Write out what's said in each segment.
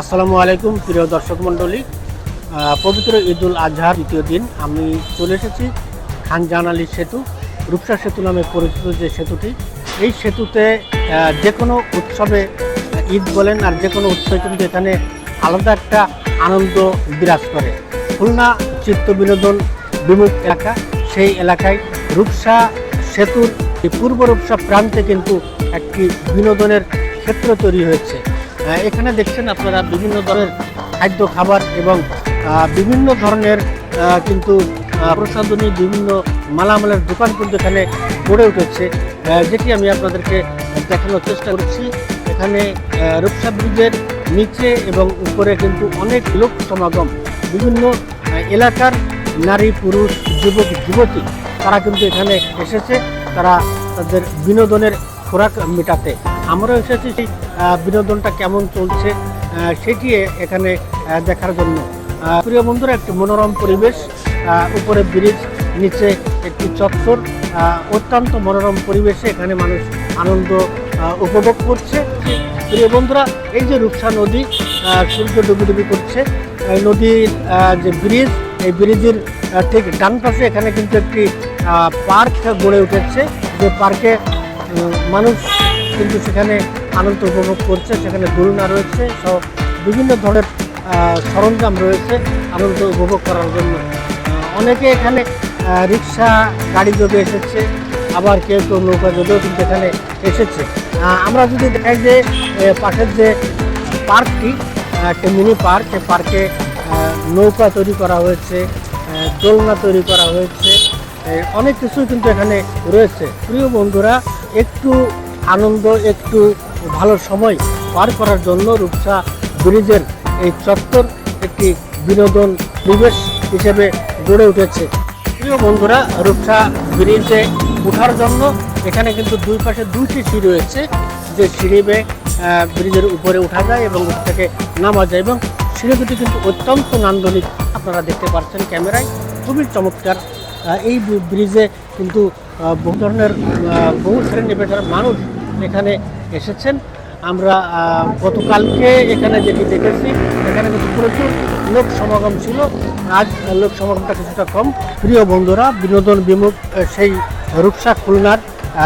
আসসালামু আলাইকুম, প্রিয় দর্শক মণ্ডলী। পবিত্র ঈদুল আজহার দ্বিতীয় দিন। আমি চলে এসেছি খানজান আলী সেতু, রূপসা সেতু নামে পরিচিত যে সেতুটি। এই সেতুতে যে কোনো উৎসবে ঈদ বলেন আর যে কোনো উৎসবে কিন্তু এখানে আলাদা একটা আনন্দ বিরাজ করে। খুলনা চিত্ত বিনোদন বিমুখ এলাকা। সেই এলাকায় রূপসা সেতুর পূর্ব রূপসা প্রান্তে কিন্তু একটি বিনোদনের ক্ষেত্র তৈরি হয়েছে। এখানে দেখছেন আপনারা বিভিন্ন ধরনের খাদ্য, খাবার এবং বিভিন্ন ধরনের কিন্তু প্রসাধনী বিভিন্ন মালামালের দোকান কিন্তু এখানে গড়ে উঠেছে। যেটি আমি আপনাদেরকে দেখানোর চেষ্টা করছি। এখানে রূপসা ব্রিজের নিচে এবং উপরে কিন্তু অনেক লোক সমাগম। বিভিন্ন এলাকার নারী, পুরুষ, যুবক, যুবতী, তারা কিন্তু এখানে এসেছে। তারা তাদের বিনোদনের খোরাক মেটাতে। আমরাও এসেছি সেই বিনোদনটা কেমন চলছে সেটি এখানে দেখার জন্য। প্রিয় বন্ধুরা, একটি মনোরম পরিবেশ উপরে ব্রিজ, নিচে একটি চত্বর অত্যন্ত মনোরম পরিবেশে এখানে মানুষ আনন্দ উপভোগ করছে। প্রিয় বন্ধুরা, এই যে রূপসা নদী সূর্য ডুবি করছে নদীর যে ব্রিজ, এই ব্রিজের ঠিক ডান পাশে এখানে কিন্তু একটি পার্ক গড়ে উঠেছে। যে পার্কে মানুষ কিন্তু সেখানে আনন্দ উপভোগ করছে, সেখানে দোলনা রয়েছে, সব বিভিন্ন ধরনের সরঞ্জাম রয়েছে আনন্দ উপভোগ করার জন্য। অনেকে এখানে রিক্সা, গাড়ি যোগে এসেছে, আবার কেউ কেউ নৌকা যোগেও কিন্তু এখানে এসেছে। আমরা যদি দেখাই যে পাশের যে পার্কটি একটা মিনি পার্ক সেই পার্কে নৌকা তৈরি করা হয়েছে দোলনা তৈরি করা হয়েছে অনেক কিছু কিন্তু এখানে রয়েছে। প্রিয় বন্ধুরা, একটু আনন্দ, একটু ভালো সময় পার করার জন্য রূপসা ব্রিজের এই চত্বর একটি বিনোদন পরিবেশ হিসেবে গড়ে উঠেছে। প্রিয় বন্ধুরা, রূপসা ব্রিজে ওঠার জন্য এখানে কিন্তু দুই পাশে দুইটি সিঁড়ি রয়েছে। যে সিঁড়ি বেয়ে ব্রিজের উপরে ওঠা যায় এবং উপর থেকে নামা যায় এবং সিঁড়ি দুটি কিন্তু অত্যন্ত নান্দনিক। আপনারা দেখতে পাচ্ছেন ক্যামেরায়, খুবই চমৎকার। এই ব্রিজে কিন্তু বহু ধরনের বহু শ্রেণি পেশার মানুষ এখানে এসেছেন। আমরা গতকালকে এখানে যেটি দেখেছি এখানে কিন্তু প্রচুর লোক সমাগম ছিল। আজ লোক সমাগমটা কিছুটা কম। প্রিয় বন্ধুরা বিনোদন বিমুখ সেই রূপসা খুলনার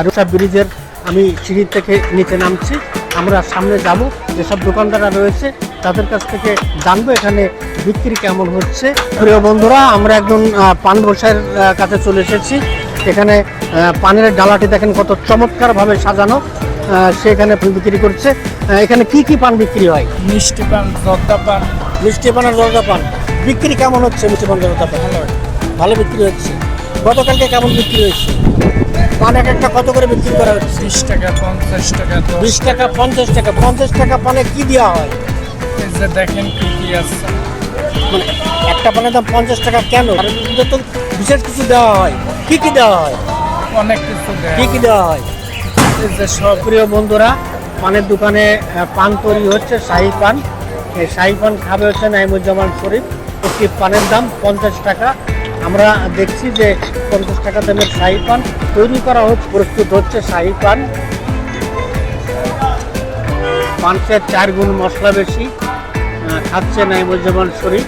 রূপসা ব্রিজের আমি সিঁড়ি থেকে নিচে নামছি। আমরা সামনে যাব। যেসব দোকানদাররা রয়েছে তাদের কাছ থেকে জানব এখানে বিক্রি কেমন হচ্ছে। প্রিয় বন্ধুরা আমরা একজন পান আহ, কাছে চলে এসেছি। এখানে পানের ডালাটি দেখেন কত চমৎকারভাবে সাজানো। সেখানে বিক্রি করছে। এখানে কি কি পান বিক্রি হয়? মিষ্টি পান জর্দা পান। মিষ্টি পান আর জলদা পান। বিক্রি কেমন হচ্ছে মিষ্টি পান জলদা পান? ভালো। ভালো বিক্রি হচ্ছে। গতকালকে কেমন বিক্রি হয়েছে? পান এক একটা কত করে বিক্রি করা হচ্ছে? বিশ টাকা পঞ্চাশ টাকা বিশ টাকা। পঞ্চাশ টাকা। পঞ্চাশ টাকা পানে কি দেওয়া হয়? দেখেন কি কি আছে। মানে একটা পানের দাম পঞ্চাশ টাকা কেন? তো বিশেষ কিছু দেওয়া হয়। কি কি দেওয়া হয়? অনেক কিছু কি কি দেওয়া হয়? এই যে সব প্রিয় বন্ধুরা পানের দোকানে পান তৈরি হচ্ছে শাহি পান। এই শাহি পান খাবে হচ্ছে নাইমুজ্জামান শরীফ। একটি পানের দাম পঞ্চাশ টাকা। আমরা দেখছি যে পঞ্চাশ টাকা দামের শাহি পান তৈরি করা হচ্ছে প্রস্তুত হচ্ছে শাহি পান। পাঁচের চার গুণ মশলা বেশি খাচ্ছে নাইমুজ্জামান শরীফ।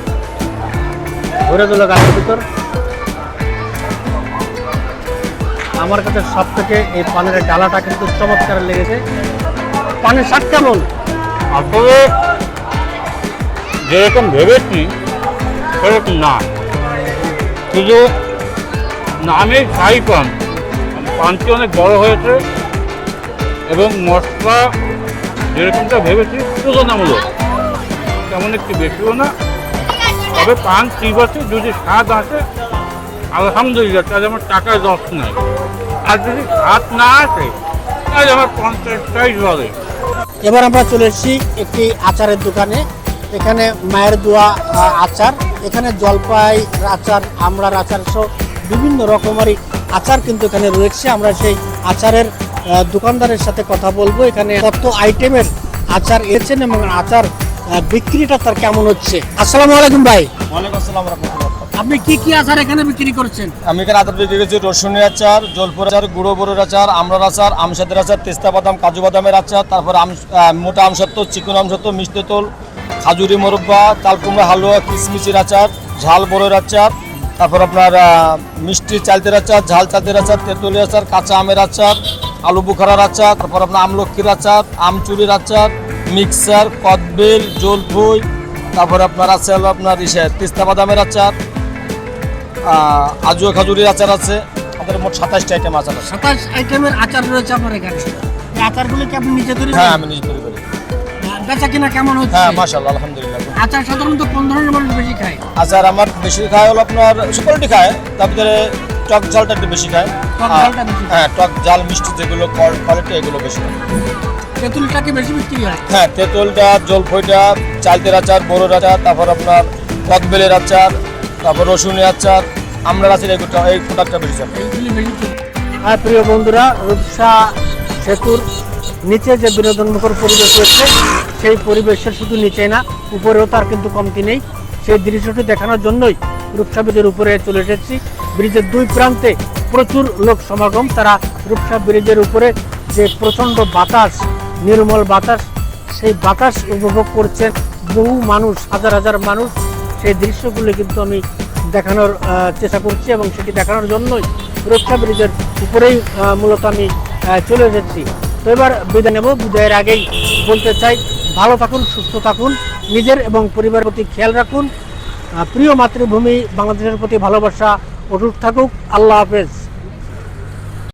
ধরে দিল গাছের ভিতর। আমার কাছে সব থেকে এই পানের ডালাটা কিন্তু চমৎকার লেগেছে। পানের স্বাদ কেমন? আসলে যেরকম ভেবেছি, সেরকম না। শুধু নামে ছাই পান। পানটি অনেক বড় হয়েছে এবং মশলা যেরকমটা ভেবেছি, তুলনামূলক তেমন একটু বেশিও না। তবে পান ঠিক আছে, যদি স্বাদ আসে আলহামদুলিল্লাহ তাহলে আমার টাকায় দশ নাই। আর যদি স্বাদ না আসে তাহলে আমার পঞ্চাশটাই চলে এবার আমরা চলে এসেছি একটি আচারের দোকানে। এখানে মায়ের দোয়া আচার। এখানে জলপাই আচার আমড়ার আচার সহ বিভিন্ন রকমারি আচার কিন্তু এখানে রয়েছে। আমরা সেই আচারের দোকানদারের সাথে কথা বলব। এখানে কত আইটেমের আচার এসেছেন এবং আচার বিক্রিটা তার কেমন হচ্ছে? আসসালামু আলাইকুম ভাই। ওয়ালাইকুম আসসালাম রহমতুল্লাহ। আপনি কি কি আচার এখানে বিক্রি করছেন? আমি এখানে আদর বিক্রি করছি রসুনি আচার জলপুর আচার, গুঁড়ো বড়োর আচার, আমরার আচার, আমসাদের আচার, তেস্তা বাদাম, কাজু বাদামের আচার, তারপর আম মোটা আমসত্ব, চিকন আমসত্ব, মিষ্টি তোল, খাজুরি মোরব্বা, তালকুমড়া, হালুয়া, কিশমিশের আচার, ঝাল বড়ের আচার, তারপর আপনার মিষ্টি চালতের আচার, ঝাল চালতের আচার, তেঁতুলি আচার, কাঁচা আমের আচার, আলু বুখারার আচার, তারপর আপনার আমলক্ষীর আচার আমচুরির আচার, মিক্সার, কদবেল জলপুই তারপর আপনার আছে আপনার ইসে তিস্তা বাদামের আচার আজুয়া খাজুরির আচার আছে আমাদের মোট সাতাশটা আইটেম আচার আছে। সাতাশ আইটেমের আচার রয়েছে আপনার এখানে। এই আচারগুলো কি আপনি নিজে তৈরি হ্যাঁ আমি নিজে তৈরি করি। বেচা কিনা কেমন হচ্ছে? হ্যাঁ মাশাল্লাহ আলহামদুলিল্লাহ। আচার সাধারণত কোন ধরনের মানুষ বেশি খায়? আচার আমার বেশি খায় হলো আপনার সুপারিটি খায় তার ভিতরে টক ঝালটা একটু বেশি খায়। বেশি। হ্যাঁ টক ঝাল মিষ্টি যেগুলো কোয়ালিটি এগুলো বেশি খায়। তেঁতুলটা কি বেশি বিক্রি হয়? হ্যাঁ তেঁতুলটা জলফইটা চালতের আচার বড়োর আচার তারপর আপনার কদবেলের আচার তারপর রসুনের আচার আমরা এগুলো এই প্রোডাক্টটা বেশি আর প্রিয় বন্ধুরা, রূপসা সেতুর নিচে যে বিনোদনমুখর পরিবেশ রয়েছে, সেই পরিবেশের শুধু নিচে না, উপরেও তার কিন্তু কমতি নেই। সেই দৃশ্যটি দেখানোর জন্যই রূপসা ব্রিজের উপরে চলে এসেছি। ব্রিজের দুই প্রান্তে প্রচুর লোক সমাগম। তারা রূপসা ব্রিজের উপরে যে প্রচণ্ড বাতাস, নির্মল বাতাস, সেই বাতাস উপভোগ করছেন বহু মানুষ, হাজার হাজার মানুষ। সেই দৃশ্যগুলো কিন্তু আমি দেখানোর চেষ্টা করছি এবং সেটি দেখানোর জন্যই রক্ষা ব্রিজের উপরেই মূলত আমি চলে এসেছি। তো এবার বিদায় নেব। বিদায়ের আগেই বলতে চাই, ভালো থাকুন, সুস্থ থাকুন, নিজের এবং পরিবারের প্রতি খেয়াল রাখুন। প্রিয় মাতৃভূমি, বাংলাদেশের প্রতি ভালোবাসা, অটুট থাকুক। আল্লাহ হাফেজ।